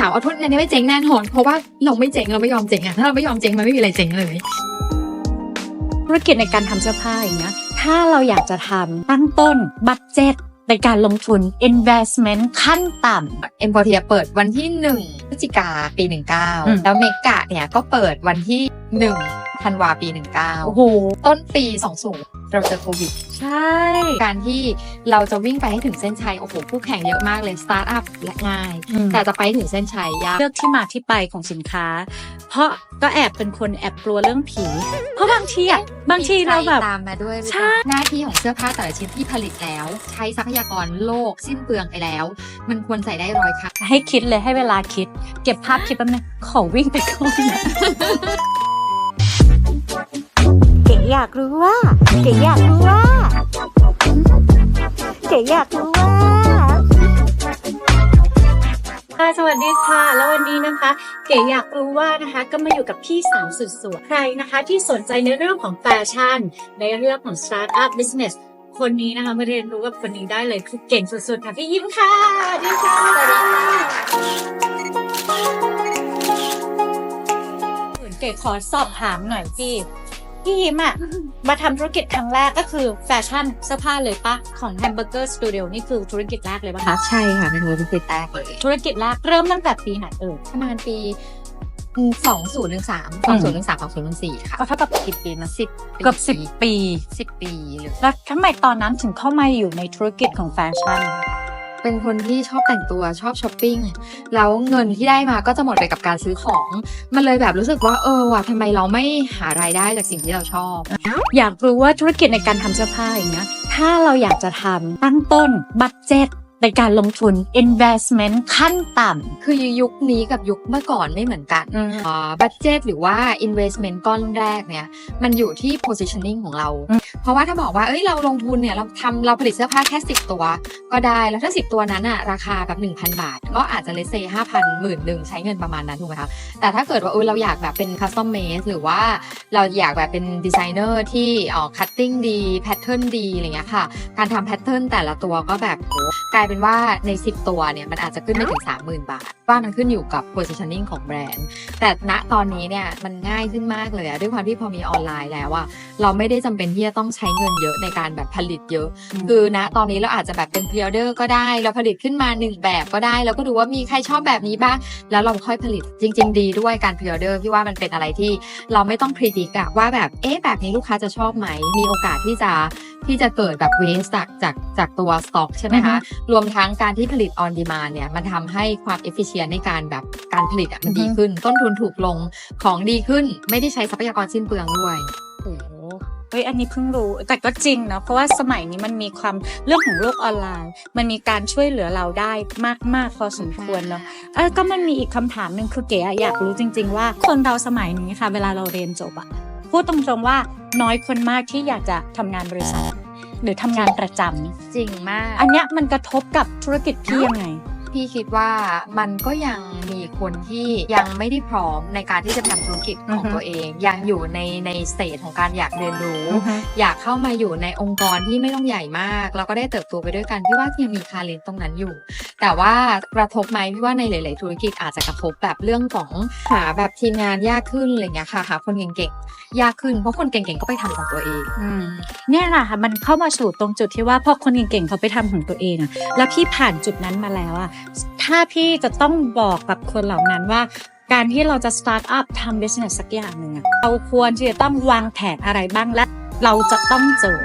ถามว่าทุนอันนี้ไม่เจ๊งแน่นอนเพราะว่าเราไม่เจ๊งเราไม่ยอมเจ๊งอะถ้าเราไม่ยอมเจ๊งมันไม่มีอะไรเจ๊งเลย ธุรกิจในการทำเสื้อผ้าอย่างเงี้ยถ้าเราอยากจะทำตั้งต้นบัตเจ็ตในการลงทุน investment ขั้นต่เอ็มพอเทียเปิดวันที่หนึ่งพฤศจิกาปีหนึ่งเก้าอืมแล้วเมกะเนี่ยก็เปิดวันที่หนึ่งธันวาปีหนึ่งเก้าำโอ้โห ต้นปีสองศูนย์ เราเจอโควิด ใช่ การที่เราจะวิ่งไปให้ถึงเส้นชัย โอ้โหคู่แข่งเยอะมากเลย สตาร์ทอัพและง่ายแต่แต่จะไปถึงเส้นชัยยาก เลือกที่มาที่ไปของสินค้า เพราะก็แอบเป็นคนแอบกลัวเรื่องผี เพราะบางทีอะบางทีเราแบบ ตามมาด้วยหรือเปใช่ล่าหน้าที่ของเสื้อผ้าแต่ละชิ้นที่ผลิตแล้ว ใช้ทรัพยากรโลกสิ้นเปลืองไปแล้ว มันควรใส่ได้ร้อยครั้งให้คิดเลยให้เวลาคิด เก็บภาพคิดแป๊บนึงขอวิ่งไปก่อนนะเก๋ อยากรู้ว่า เก๋อยากรู้ว่า เก๋อยากรู้ว่าค่ะสวัสดีค่ะ แล้ววันนี้นะคะ เก๋อยากรู้ว่านะคะก็มาอยู่กับพี่สาวสุดสวยใครนะคะ ที่สนใจในเรื่องของแฟชั่น ในเรื่องของ Startup Business คนนี้นะคะมาเรียนรู้กับคนนี้ได้เลยคือเก่งสุดๆค่ะพี่ยิ้มค่ะดีค่ะสวัสดีค่ะเก๋ขอสอบถามหน่อยพี่ พี่ยิ้มอะมาทำธุรกิจครั้งแรกก็คือแฟชั่นเสื้อผ้าเลยปะของ Hamburger Studio นี่คือธุรกิจแรกเลยปะคะ ใช่ค่ะเป็นธุรกิจแรกเลยธุรกิจแรกเริ่มตั้งแต่ปีไหนเอ่ยประมาณปีสองศูนย์หนึ่งสามสองศูนย์หนึ่งสามสองศูนย์หนึ่งสี่ค่ะก็เท่ากับกี่ปีนะสิบเกือบสิบปีสิบปีเลยแล้วทำไมตอนนั้นถึงเข้ามาอยู่ในธุรกิจของแฟชั่น เป็นคนที่ชอบแต่งตัวชอบช้อปปิ้งแล้วเงินที่ได้มาก็จะหมดไปกับการซื้อของ มันเลยแบบรู้สึกว่าเออว่ะทำไมเราไม่หารายได้จากสิ่งที่เราชอบ อยากรู้ว่าธุรกิจในการทำเสื้อผ้าอย่างเงี้ยถ้าเราอยากจะทำตั้งต้นบัตเจ็ต ในการลงทุน investment ขั้นต่คือยุคนี้กับยุคเมื่อก่อนไม่เหมือนกันำบัตเจตหรือว่า investment ก้อนแรกเนี่ย มันอยู่ที่ positioning ของเราอืมเพราะว่าถ้าบอกว่า เอ้ย เราลงทุนเนี่ย เราทำเราผลิตเสื้อผ้าแค่ 10 ตัว ก็ได้ แล้วถ้า 10 ตัวนั้นอะราคาแบบ 1,000 บาท ก็อาจจะเลเซห้าพันหมื่นหนึ่งใช้เงินประมาณนั้นถูกไหมคะ แต่ถ้าเกิดว่าเออเราอยากแบบเป็น custom made หรือว่าเราอยากแบบเป็นดีไซเนอร์ที่เอ่อ cutting ดี pattern ดีอะไรเงี้ยค่ะ การทำ pattern แต่ละตัวก็แบบโหกลายเป็นว่าใน 10 ตัวเนี่ยมันอาจจะขึ้นไม่ถึง 30,000 บาท ว่ามันขึ้นอยู่กับ positioning ของแบรนด์ แต่ณตอนนี้เนี่ยมันง่ายขึ้นมากเลยอะด้วยความที่พอมีออนไลน์แล้วอะเราไม่ได้จำเป็นที่จะต้องใช้เงินเยอะในการแบบผลิตเยอะอืมคือณตอนนี้เราอาจจะแบบเป็นพ r ออเดอร์ก็ได้ เราผลิตขึ้นมาหนึ่งแบบก็ได้ แล้วก็ดูว่ามีใครชอบแบบนี้บ้าง แล้วเราค่อยผลิตจริง ๆ ดีด้วยการพ r ออเดอร์พี่ว่ามันเป็นอะไรที่เราไม่ต้องพ r e d i c t อะว่าแบบเอ๊ะแบบนี้ลูกค้าจะชอบไหมมีโอกาสที่จะ ที่จะเกิดแบบเวสจากจากจากตัวสต็อกใช่ไหมคะ รวมทั้งการที่ผลิต on demand เนี่ยมันทำให้ความ efficient ในการแบบการผลิตอะมันดีขึ้น ต้นทุนถูกลงของดีขึ้น ไม่ได้ใช้ทรัพยากรสิ้นเปลืองด้วยโอ้โหเฮ้ยอันนี้เพิ่งรู้แต่ก็จริงนะเพราะว่าสมัยนี้มันมีความเรื่องของโลกออนไลน์ มันมีการช่วยเหลือเราได้มาก ๆ พอสมควรเนาะเออก็มันมีอีกคำถามหนึ่งคือเก๋อะอยากรู้จริง ๆ ว่าคนเราสมัยนี้ค่ะ เวลาเราเรียนจบอะพูดตรงๆว่าน้อยคนมากที่อยากจะทำงานบริษัท หรือทำงานประจำจริงมาก อันเนี้ยมันกระทบกับธุรกิจพี่ยังไง พี่คิดว่ามันก็ยังมีคนที่ยังไม่ได้พร้อมในการที่จะทำธุรกิจของอือฮึ ตัวเอง ยังอยู่ในในสเตจของการอยากเรียนรู้ อยากเข้ามาอยู่ในองค์กรที่ไม่ต้องใหญ่มาก แล้วก็ได้เติบโตไปด้วยกันพี่ว่ายังมีคาเลนตรงนั้นอยู่ แต่ว่ากระทบไหมพี่ว่าในหลาย ๆ ธุรกิจอาจจะกระทบแบบเรื่องของหาแบบทีมงานยากขึ้นอะไรเงี้ยค่ะหาคนเก่งๆยากขึ้นเพราะคนเก่ง ๆ ก็ไปทำของตัวเองอืมเนี่ยแหละค่ะมันเข้ามาสู่ตรงจุดที่ว่าพอคนเก่ง ๆ เขาไปทำของตัวเองอะแล้วพี่ผ่านจุดนั้นมาแล้วอะถ้าพี่จะต้องบอกกับคนเหล่านั้นว่าการที่เราจะสตาร์ทอัพทำ business สักอย่างหนึ่งอะเราควรที่จะต้องวางแผนอะไรบ้างและเราจะต้องเจอ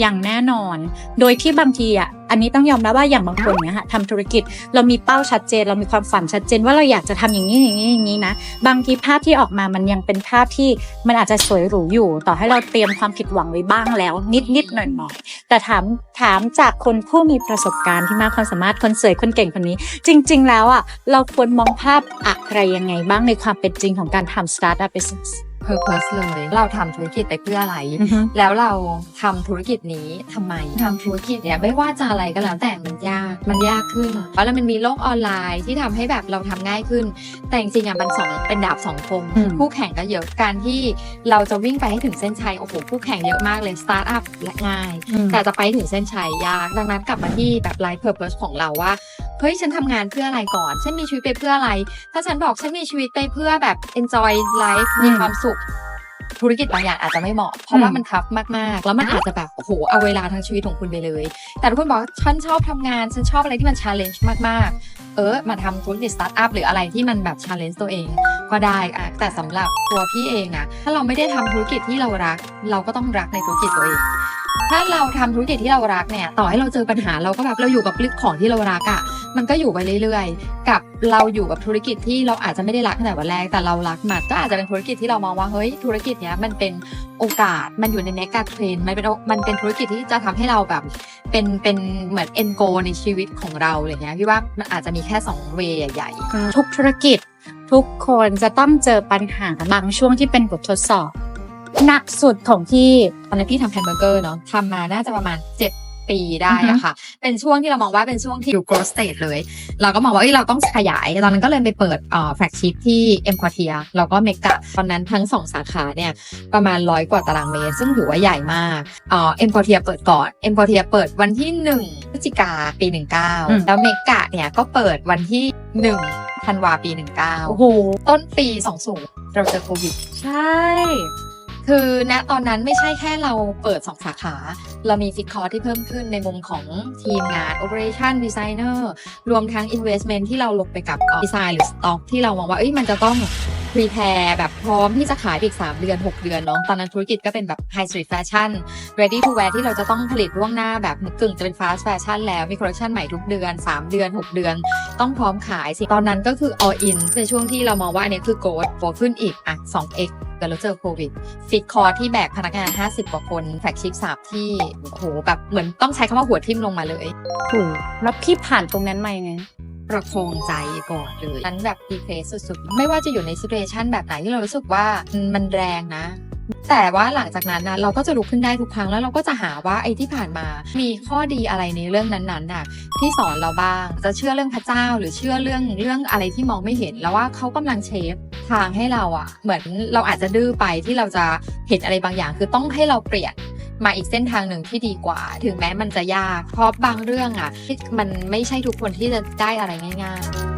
อย่างแน่นอน โดยที่บางทีอะอันนี้ต้องยอมรับว่าอย่างบางคนเนี่ยค่ะทำธุรกิจเรามีเป้าชัดเจน เรามีความฝันชัดเจน ว่าเราอยากจะทำอย่างนี้อย่างนี้อย่างนี้นะบางทีภาพที่ออกมามันยังเป็นภาพที่มันอาจจะสวยหรูอยู่ ต่อให้เราเตรียมความผิดหวังไว้บ้างแล้ว นิดนิดหน่อยหน่อยแต่ถามถามจากคนผู้มีประสบการณ์ที่มากความสามารถคนสวยคนเก่งคนนี้ จริง ๆ แล้วอะเราควรมองภาพอะไรยังไงบ้างในความเป็นจริงของการทำ startup business purpose เลยเราทำธุรกิจไปเพื่ออะไรแล้วเราทำธุรกิจนี้ทำไมทำธุรกิจเนี่ยไม่ว่าจะอะไรก็แล้วแต่มันยากมันยากขึ้นเพราะแล้วมันมีโลกออนไลน์ที่ทำให้แบบเราทำง่ายขึ้น แต่จริงๆอะมันสองเป็นดาบสองคมอืม คู่แข่งก็เยอะการที่เราจะวิ่งไปให้ถึงเส้นชัยโอ้โหคู่แข่งเยอะมากเลยสตาร์ทอัพและง่าย แต่จะไปถึงเส้นชัยยาก ดังนั้นกลับมาที่แบบไลฟ์เพอร์เพสของเราว่า เฮ้ยฉันทำงานเพื่ออะไรก่อน ฉันมีชีวิตไปเพื่ออะไร ถ้าฉันบอกฉันมีชีวิตไปเพื่อแบบ enjoy life มีความสุข ธุรกิจบางอย่างอาจจะไม่เหมาะ เพราะว่ามันทับมาก ๆ แล้วมันอาจจะแบบโอ้โหเอาเวลาทั้งชีวิตของคุณไปเลย แต่ถ้าคุณบอกว่าฉันชอบทำงาน ฉันชอบอะไรที่มัน challenge มาก ๆ เออมาทำธุรกิจสตาร์ทอัพหรืออะไรที่มันแบบ challenge ตัวเองก็ได้อะแต่สำหรับตัวพี่เองนะถ้าเราไม่ได้ทำธุรกิจที่เรารัก เราก็ต้องรักในธุรกิจตัวเอง ถ้าเราทำธุรกิจที่เรารักเนี่ย ต่อให้เราเจอปัญหาเราก็แบบเราอยู่กับลึกของที่เรารักอะ่ะ มันก็อยู่ไปเรื่อยๆ กับเราอยู่กับธุรกิจที่เราอาจจะไม่ได้รักตั้งแต่วันแรก แต่เรารักมันก็อาจจะเป็นธุรกิจที่เรามองว่า เฮ้ย ธุรกิจเนี้ยมันเป็นโอกาส มันอยู่ในเนกาเทรนมันเป็นมันเป็นธุรกิจที่จะทำให้เราแบบ เป็นเป็นเหมือน end goal ในชีวิตของเราอะไรเงี้ย พี่ว่ามันอาจจะมีแค่สองเวย์ใหญ่ๆทุกธุรกิจทุกคนจะต้องเจอปัญหาบางช่วงที่เป็นบททดสอบ หนักสุดของที่ ตอนนั้นพี่ทำแฮมเบอร์เกอร์เนาะทำมาน่าจะประมาณ7ปีได้อะค่ะ เป็นช่วงที่เรามองว่าเป็นช่วงที่อยู่ growth stage เลย เราก็มองว่าเอ้ยเราต้องขยาย ตอนนั้นก็เลยไปเปิดเอ่อแฟลกชิพที่เอ็มควอเทียแล้วก็เมกะ ตอนนั้นทั้งสองสาขาเนี่ยประมาณร้อยกว่าตารางเมตร ซึ่งถือว่าใหญ่มากเอ่อเอ็มควอเทียเปิดก่อนเอ็มควอเทียเปิดวันที่1พฤศจิกาปีอืม19 แล้วเมกะเนี่ยก็เปิดวันที่1ธันวาปี 19โอ้โหต้นปี 20 เราเจอโควิด ใช่ คือณตอนนั้นไม่ใช่แค่เราเปิด 2 สาขา เรามีฟิกคอร์ที่เพิ่มขึ้นในมุมของทีมงาน Operation Designer รวมทั้ง Investment ที่เราลงไปกับดีไซน์หรือสต็อกที่เรามองว่าเอ้ยมันจะต้อง prepare แบบพร้อมที่จะขายอีก 3 เดือน 6 เดือนเนาะตอนนั้นธุรกิจก็เป็นแบบ High Street Fashion Ready to Wear ที่เราจะต้องผลิตล่วงหน้าแบบกึ่งจะเป็น Fast Fashion แล้วมีคอลเลคชันใหม่ทุกเดือน 3 เดือน 6 เดือน ต้องพร้อมขายสิตอนนั้นก็คือ all in ในช่วงที่เรามองว่าอันนี้คือ growth โตขึ้นอีกอะ 2x แต่เราเจอโควิดฟิกคอร์ที่แบกพนักงาน 50 กว่าคนแฟกชิปสาบที่โอ้โหแบบเหมือนต้องใช้คำว่าหัวทิ่มลงมาเลยถูกแล้วพี่ผ่านตรงนั้นมายังไง ประคองใจก่อนเลยนั้นแบบดีเพรสสุดๆ ไม่ว่าจะอยู่ในซิเ t ชันแบบไหนที่เรารู้สึกว่ามันแรงนะ แต่ว่าหลังจากนั้นนะเราก็จะลุกขึ้นได้ทุกครั้งแล้วเราก็จะหาว่าไอ้ที่ผ่านมา มีข้อดีอะไรในเรื่องนั้นๆน่ะที่สอนเราบ้าง จะเชื่อเรื่องพระเจ้าหรือเชื่อเรื่องเรื่องอะไรที่มองไม่เห็น แล้วว่าเขากำลังเชฟทางให้เราอะ เหมือนเราอาจจะดื้อไปที่เราจะเห็นอะไรบางอย่าง คือต้องให้เราเปลี่ยน มาอีกเส้นทางหนึ่งที่ดีกว่า ถึงแม้มันจะยาก เพราะบางเรื่องอะที่มันไม่ใช่ทุกคนที่จะได้อะไรง่าย ๆ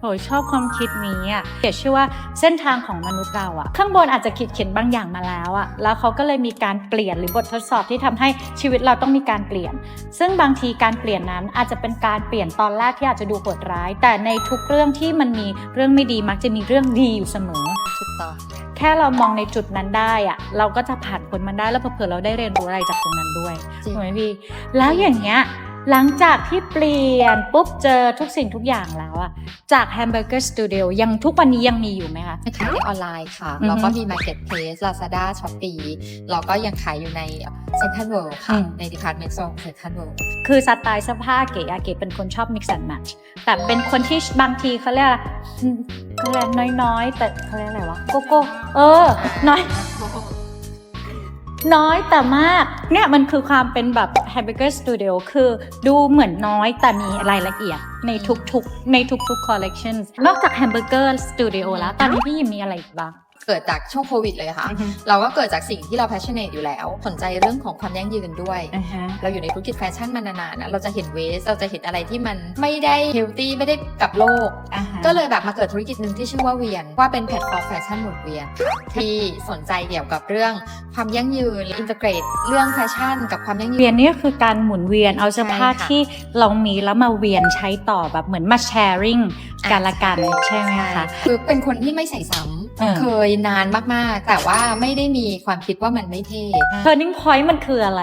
โอ้ยชอบความคิดนี้อะเดี๋ยวเชื่อว่าเส้นทางของมนุษย์เราอะ ข้างบนอาจจะคิดเขียนบางอย่างมาแล้วอะ แล้วเขาก็เลยมีการเปลี่ยนหรือบททดสอบที่ทำให้ชีวิตเราต้องมีการเปลี่ยน ซึ่งบางทีการเปลี่ยนนั้นอาจจะเป็นการเปลี่ยนตอนแรกที่อาจจะดูโหดร้าย แต่ในทุกเรื่องที่มันมีเรื่องไม่ดีมักจะมีเรื่องดีอยู่เสมอถูกต้องแค่เรามองในจุดนั้นได้อะเราก็จะผ่านพ้นมันได้แล้วเผื่อๆเราได้เรียนรู้อะไรจากตรงนั้นด้วยจริง ถูกไหมพี่ แล้วอย่างเงี้ยหลังจากที่เปลี่ยนปุ๊บเจอทุกสิ่งทุกอย่างแล้วอะจาก Hamburger Studio ยังทุกวันนี้ยังมีอยู่ไหมคะ ขายในออนไลน์ค่ะ อือฮึแล้วก็มี Marketplace Lazada Shopee เราก็ยังขายอยู่ใน Central World ค่ะ อืม ใน Department Store Central World คือสไตล์เสื้อผ้าเก๋อะเก๋เป็นคนชอบ mix and match แต่เป็นคนที่บางทีเขาเรียกอะไรอืม เขาเรียกน้อยๆ แต่เขาเรียกอะไรวะโกโก้เออ น้อย น้อยแต่มาก เนี่ยมันคือความเป็นแบบ h a b i g e r Studio คือดูเหมือนน้อยแต่มีรายละเอียดในทุกๆ ในทุกๆ collection นอกจาก Hamburger Studio แล้ว ตอนนี้พี่ยิมมีอะไรอีกบ้าง เกิดจากช่วงโควิดเลยค่ะ เราก็เกิดจากสิ่งที่เรา passionate อยู่แล้ว สนใจเรื่องของความยั่งยืนด้วยอ่าฮะเราอยู่ในธุรกิจแฟชั่นมานานๆนะเราจะเห็นเวสเราจะเห็นอะไรที่มันไม่ได้เฮลตี้ไม่ได้กับโลกอ่าฮะก็เลยแบบมาเกิดธุรกิจหนึ่งที่ชื่อว่าเวียน ว่าเป็นแพลตฟอร์มแฟชั่นหมุนเวียน ที่สนใจเกี่ยวกับเรื่องความยั่งยืนอินทเกรตเรื่องแฟชั่น กับความยั่งยืเวียนนนี่คือการหมุนเวียนเอาเสื้อผ้าใช่ค่ะที่เรามีแล้วมาเวียนใช้ต่อแบบเหมือนมาแชร์ริงกันละกันใช่ไหมคะคือเป็นคนที่ไม่ใส่ซ้เออำ เคยนานมากๆ แต่ว่าไม่ได้มีความคิดว่ามันไม่เท่ turning point มันคืออะไร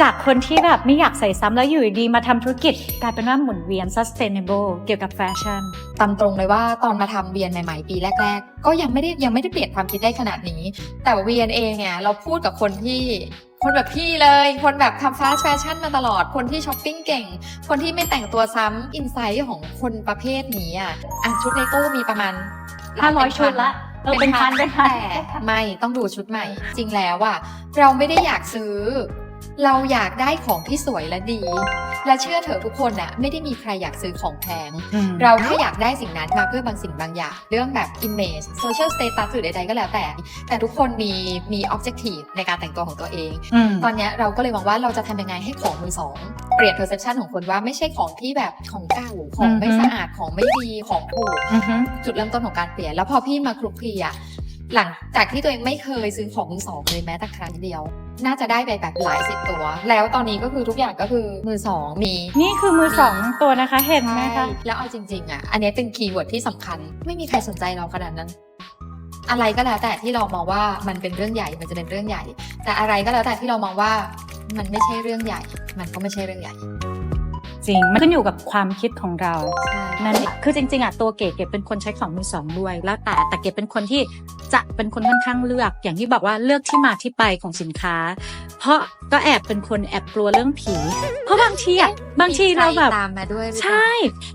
จากคนที่แบบไม่อยากใส่ซ้ำแล้วอยู่ดีๆมาทำธุรกิจ กลายเป็นว่าหมุนเวียน sustainable เกี่ยวกับแฟชั่นตามตรงเลยว่าตอนมาทำเวียนใหม่ ๆ ปีแรก ๆ ก็ยังไม่ได้ยังไม่ได้เปลี่ยนความคิดได้ขนาดนี้ แต่เวียนเองเนี่ยเราพูดกับคนที่คนแบบพี่เลย คนแบบทำฟาสแฟชั่นมาตลอด คนที่ช้อปปิ้งเก่ง คนที่ไม่แต่งตัวซ้ำอินไซต์ของคนประเภทนี้อะ อะชุดในตู้มีประมาณ500ชุดละ เออเป็นพันเป็นพัน แต่ไม่ต้องดูชุดใหม่ จริงแล้วอะเราไม่ได้อยากซื้อ เราอยากได้ของที่สวยและดี และเชื่อเถอะทุกคนน่ะไม่ได้มีใครอยากซื้อของแพง เราแค่อยากได้สิ่งนั้นมาเพื่อบางสิ่งบางอย่าง เรื่องแบบ image social status หรือใดๆก็แล้วแต่ แต่ทุกคนมีมี objective ในการแต่งตัวของตัวเองอืมตอนเนี้ยเราก็เลยมองว่าเราจะทำยังไงให้ของมือสองเปลี่ยน perception ของคนว่าไม่ใช่ของที่แบบของเก่าของไม่อือฮึสะอาดของไม่ดีของถูกอือฮึจุดเริ่มต้นของการเปลี่ยน แล้วพอพี่มาคลุกคลีอะ หลังจากที่ตัวเองไม่เคยซื้อของมือสองเลยแม้แต่ครั้งเดียว น่าจะได้ไปแบบหลายสิบตัว แล้วตอนนี้ก็คือทุกอย่างก็คือมือสองมีนี่คือมือสองตัวนะคะเห็นไหมใช่คะแล้วเอาจริงๆอะอันนี้เป็นคีย์เวิร์ดที่สำคัญ ไม่มีใครสนใจเราขนาดนั้น อะไรก็แล้วแต่ที่เรามองว่ามันเป็นเรื่องใหญ่มันจะเป็นเรื่องใหญ่ แต่อะไรก็แล้วแต่ที่เรามองว่ามันไม่ใช่เรื่องใหญ่ มันก็ไม่ใช่เรื่องใหญ่ จริง มันขึ้นอยู่กับความคิดของเราใช่นั่นเองคือจริงๆอะตัวเก๋เก๋เป็นคนใช้ของมือสองด้วย แล้วแต่แต่เก๋เป็นคนที่จะเป็นคนค่อนข้างเลือก อย่างที่บอกว่าเลือกที่มาที่ไปของสินค้า เพราะก็แอบเป็นคนแอบกลัวเรื่องผี เพราะบางทีอะบางทีเราแบบมีใคตามมาด้วยหรือเปล่าใช่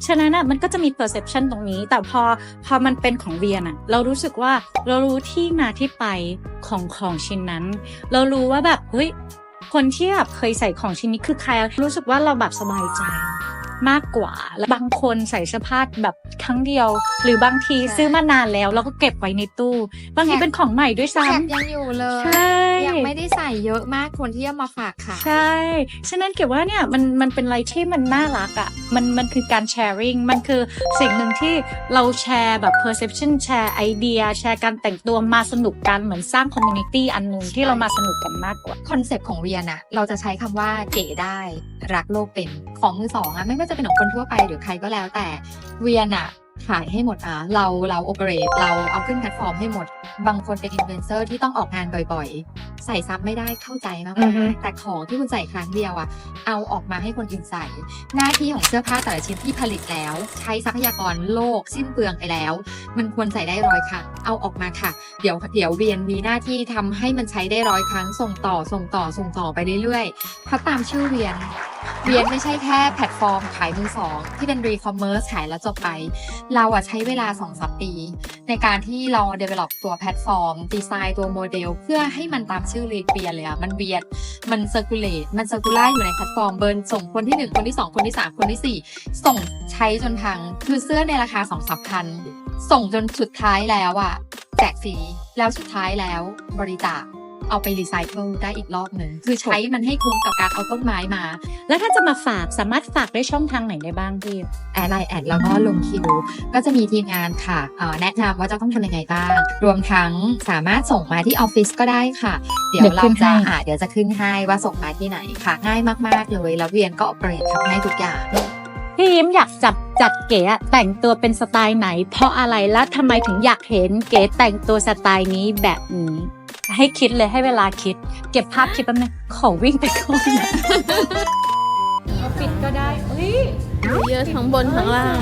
ฉะนั้นอะมันก็จะมี perception ตรงนี้ แต่พอพอมันเป็นของเวียนอะ เรารู้สึกว่าเรารู้ที่มาที่ไปของของชิ้นนั้น เรารู้ว่าแบบเฮ้ย คนที่แบบเคยใส่ของชิ้นนี้คือใครอะรู้สึกว่าเราแบบสบายใจมากกว่า แล้วบางคนใส่เสื้อผ้าแบบครั้งเดียว หรือบางทีซื้อมานานแล้วแล้วก็เก็บไว้ในตู้ บางทีเป็นของใหม่ด้วยซ้แท็กยังอยู่เลยำใช่ ยังไม่ได้ใส่เยอะมากคนที่จะมาฝากขายใช่ ฉะนั้นเก็บว่าเนี่ยมันมันเป็นอะไรที่มันน่ารักอะ่ะ มันมันคือการแชร์ริงมันคือสิ่งหนึ่งที่เราแชร์แบบ perception แชร์ไอเดีย แชร์การแต่งตัวมาสนุกกันเหมือนสร้างคอมมูนิตี้อันหนึ่งที่เรามาสนุกกันมากกว่าคอนเซปต์ของเวียนอะเราจะใช้คำว่าเก๋ได้รักโลกเป็นของมือสองอะไม่ว่าจะเป็นของคนทั่วไปหรือใครก็แล้วแต่เวียนอะ ขายให้หมดอะเราเราโอเปเรตเราเอาขึ้นแพลตฟอร์มให้หมด บางคนเป็นอินฟลูเอนเซอร์ที่ต้องออกงานบ่อยๆ ใส่ซ้ำไม่ได้เข้าใจมากอือฮึ ๆแต่ของที่คุณใส่ครั้งเดียวอะเอาออกมาให้คนอื่นใส่ หน้าที่ของเสื้อผ้าแต่ละชิ้นที่ผลิตแล้ว ใช้ทรัพยากรโลกสิ้นเปลืองไปแล้ว มันควรใส่ได้ร้อยครั้งเอาออกมาค่ะ เดี๋ยวเดี๋ยวเวียนมีหน้าที่ทำให้มันใช้ได้ร้อยครั้งส่งต่อส่งต่อส่งต่อไปเรื่อยๆเพราะตามชื่อเวียน เวียนไม่ใช่แค่แพลตฟอร์มขายมือสองที่เป็นรีคอมเมิร์ซขายแล้วจบไปเราอะใช้เวลา2อสปี ในการที่เรา develop ตัวแพลตฟอร์ม ดีไซน์ตัวโมเดล เพื่อให้มันตามชื่อเรียนเวียนเลยอะมันเวียนมัน circulate มัน circular อยู่ในแพลตฟอร์มเบิร์นส่งคนที่ 1 คนที่ 2 คนที่ 3 คนที่ 4 ส่งใช้จนพัง คือเสื้อในราคา2องสามพันส่งจนสุดท้ายแล้วอะแจกฟรีแล้วสุดท้ายแล้วบริจาค เอาไปรีไซเคิลได้อีกรอบหนึ่งคือใช้มันให้คุ้มกับการเอาต้นไม้มา แล้วถ้าจะมาฝากสามารถฝากได้ช่องทางไหนได้บ้างพี่แอดไลน์แอดแล้วก็ลงคิว ก็จะมีทีมงานค่ะเอ่อแนะนำว่าจะต้องทำยังไงบ้าง รวมทั้งสามารถส่งมาที่ออฟฟิศก็ได้ค่ะ เดี๋ยวเดี๋ยวเราขึ้นจะให้อ่าเดี๋ยวจะขึ้นให้ว่าส่งมาที่ไหนค่ะ ง่ายมาก ๆ เลย แล้วเวียนก็ออเปเรตทำให้ทุกอย่างพี่ยิ้มอยากจับจัดเก๋อะแต่งตัวเป็นสไตล์ไหน เพราะอะไรและทำไมถึงอยากเห็นเก๋แต่งตัวสไตล์นี้แบบนี้ ให้คิดเลยให้เวลาคิด เก็บภาพคิดแป๊บนึงขอวิ่งไปก่อนนะปิดก็ได้เฮ้ยเยอะทั้งบนทั้งล่าง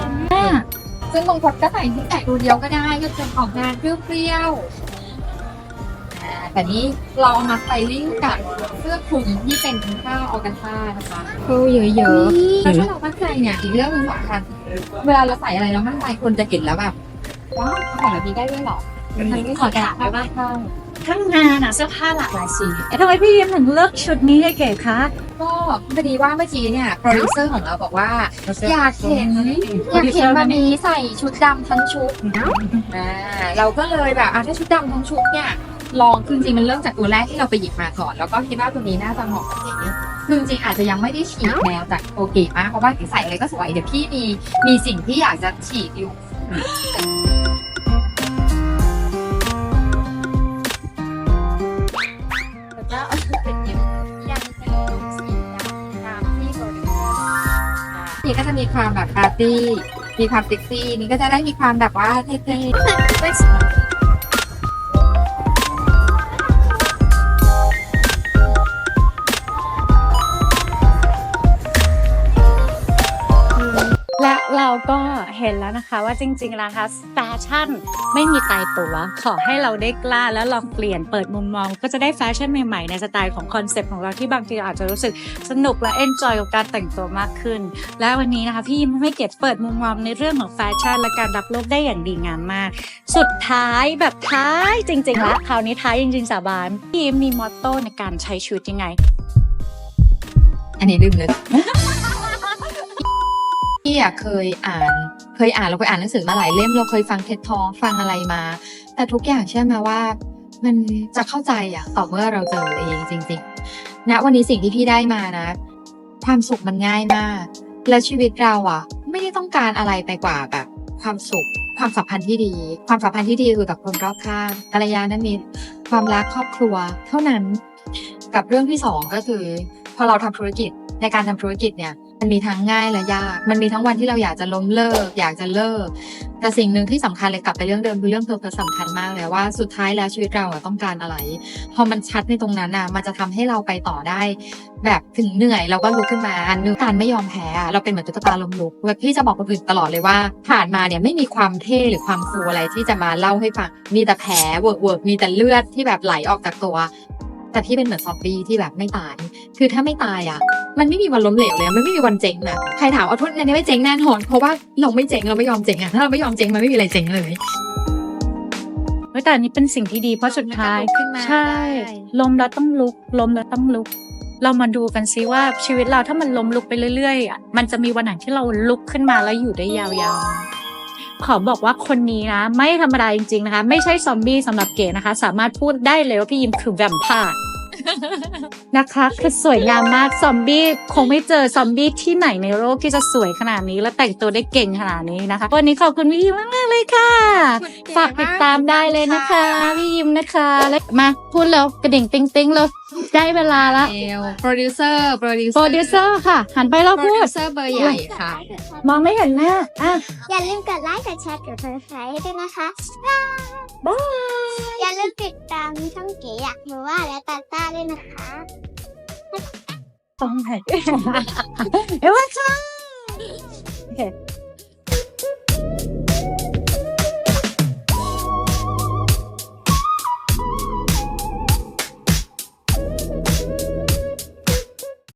ซึ่งบางคนก็ใส่ที่แต่ตัวเดียวก็ได้ก็จะออกงานเปรี้ยวๆอ่าแต่นี้เราเอามาสไตลิ่งกับเสื้อคลุมที่เป็นผ้าออกันซ่านะคะเข้าเยอะๆแล้วถ้าเรามั่นใจเนี่ยอีกเรื่องหนึงสำคัญเวลาเราใส่อะไรแล้วมั่นใจคนจะเห็นแล้วแบบว้าวเขาใส่แบบนี้ได้ด้วยเหรอ มันไม่ขอแกะไปบ้างค่ะทั้งงานอะเสื้อผ้าหลากหลายสีเอ๊ะทำไมพี่ยิ้มถึงเลือกชุดนี้ให้เก๋คะ ก็พอดีว่าเมื่อกี้เนี่ยโปรดิวเซอร์ของเราบอกว่า อยากเห็นอยากเห็นมามีใส่ชุดดำทั้งชุดอ่าเราก็เลยแบบอะถ้าชุดดำทั้งชุดเนี่ยลองคือจริงๆมันเริ่มจากตัวแรกที่เราไปหยิบมาก่อน แล้วก็คิดว่าตัวนี้น่าจะเหมาะกับเก๋คือจริงๆอาจจะยังไม่ได้ฉีกแนวจากโอเกมากเพราะว่าใส่อะไรก็สวยเดี๋ยวพี่มีมีสิ่งที่อยากจะฉีกอยู่ นี้ก็จะมีความแบบปาร์ตี้ มีความเซ็กซี่ นี่ก็จะได้มีความแบบว่าเท่ๆ นแล้วนะคะว่าจริงๆแล้วนะคะแฟชั่นไม่มีตายตัว ขอให้เราได้กล้าแล้วลองเปลี่ยนเปิดมุมมอง ก็จะได้แฟชั่นใหม่ๆ ในสไตล์ของคอนเซปต์ของเราที่บางทีอาจจะรู้สึกสนุกและเอนจอยกับการแต่งตัวมากขึ้น และวันนี้นะคะพี่ยิ้มให้เกียรติเปิดมุมมองในเรื่องของแฟชั่น และการรับโลกได้อย่างดีงามมาก สุดท้ายแบบท้ายจริงๆแล้วคราวนี้ท้ายจริงๆสาบานพี่ยิ้มมีมอตโต้ในการใช้ชีวิตยังไง อันนี้ลืมเลยพี่อะเคยอ่าน เคยอ่านเราเคยอ่านหนังสือมาหลายเล่มเราเคยฟังเท็ดทอฟังอะไรมา แต่ทุกอย่างเชื่อไหมาว่า มันจะเข้าใจอะต่อเมื่อเราเจอเองจริงๆณวันนี้สิ่งที่พี่ได้มานะ ความสุขมันง่ายมาก และชีวิตเราอะไม่ได้ต้องการอะไรไปกว่าแบบความสุข ความสัมพันธ์ที่ดี ความสัมพันธ์ที่ดีคือกับคนรอบข้างกัลยาณมิตรความรักครอบครัว เท่านั้น กับเรื่องที่สองก็คือ พอเราทำธุรกิจในการทำธุรกิจเนี่ย มันมีทั้งง่ายและยาก มันมีทั้งวันที่เราอยากจะล้มเลิก อยากจะเลิก แต่สิ่งหนึ่งที่สำคัญเลยกลับไปเรื่องเดิมคือเรื่องเพอร์เพสสำคัญมากเลยว่าสุดท้ายแล้วชีวิตเราต้องการอะไร พอมันชัดในตรงนั้นน่ะ มันจะทำให้เราไปต่อได้ แบบถึงเหนื่อยเราก็ลุกขึ้นมาอันนึงการไม่ยอมแพ้เราเป็นเหมือนตุ๊กตาลมลุกแบบพี่จะบอกคนอื่นตลอดเลยว่า ผ่านมาเนี่ยไม่มีความเท่หรือความคูลอะไรที่จะมาเล่าให้ฟังมีแต่แผลเวิร์กเวิร์กมีแต่เลือดที่แบบไหลออกจากตัว แต่พี่เป็นเหมือนซอมบี้ที่แบบไม่ตาย คือถ้าไม่ตายอะ มันไม่มีวันล้มเหลวเลยอะมันไม่มีวันเจ๊งนะใครถามว่าทุนอันนี้ไม่เจ๊งแน่นอน เพราะว่าเราไม่เจ๊งเราไม่ยอมเจ๊งอะ ถ้าเราไม่ยอมเจ๊งมันไม่มีอะไรเจ๊งเลยเฮ้ยแต่อันนี้เป็นสิ่งที่ดีเพราะสุดท้ายมันก็ลุกขึ้นมาใช่ได้ล้มแล้วต้องลุก ล้มแล้วต้องลุก เรามาดูกันซิว่าชีวิตเราถ้ามันล้มลุกไปเรื่อยๆอะ มันจะมีวันไหนที่เราลุกขึ้นมาแล้วอยู่ได้ยาวๆ ขอบอกว่าคนนี้นะ ไม่ธรรมดาจริงๆนะคะ ไม่ใช่ซอมบี้สำหรับเก๋นะคะ สามารถพูดได้เลยว่าพี่ยิมคือแวมไพร์ นะคะ คือสวยงามมากซอมบี้คงไม่เจอซอมบี้ที่ไหนในโลกที่จะสวยขนาดนี้ และแต่งตัวได้เก่งขนาดนี้นะคะ วันนี้ขอบคุณพี่ยิมมากๆเลยค่ะ ฝากติดตามได้เลยนะคะพี่ยิมนะคะแล้วมาพูดแล้วกระดิ่งติ๊งติ๊งเลยได้เวลาละเอลโปรดิวเซอร์โปรดิวเซโปอรร์ดิวเซอร์ค่ะ หันไปแล้วโปรพูดิดวเซอร์เบอร์ใหญ่ค่ะ มองไม่เห็นหน้าอะอย่าลืมกดไลค์กดแชร์กด subscribe ให้ด้วยนะคะบายอย่า ลืมติดตามช่องเก๋อยากรู้ว่าและตาต้าด้วยนะคะตรงไหนเอ้ยว่าค่ะโอเค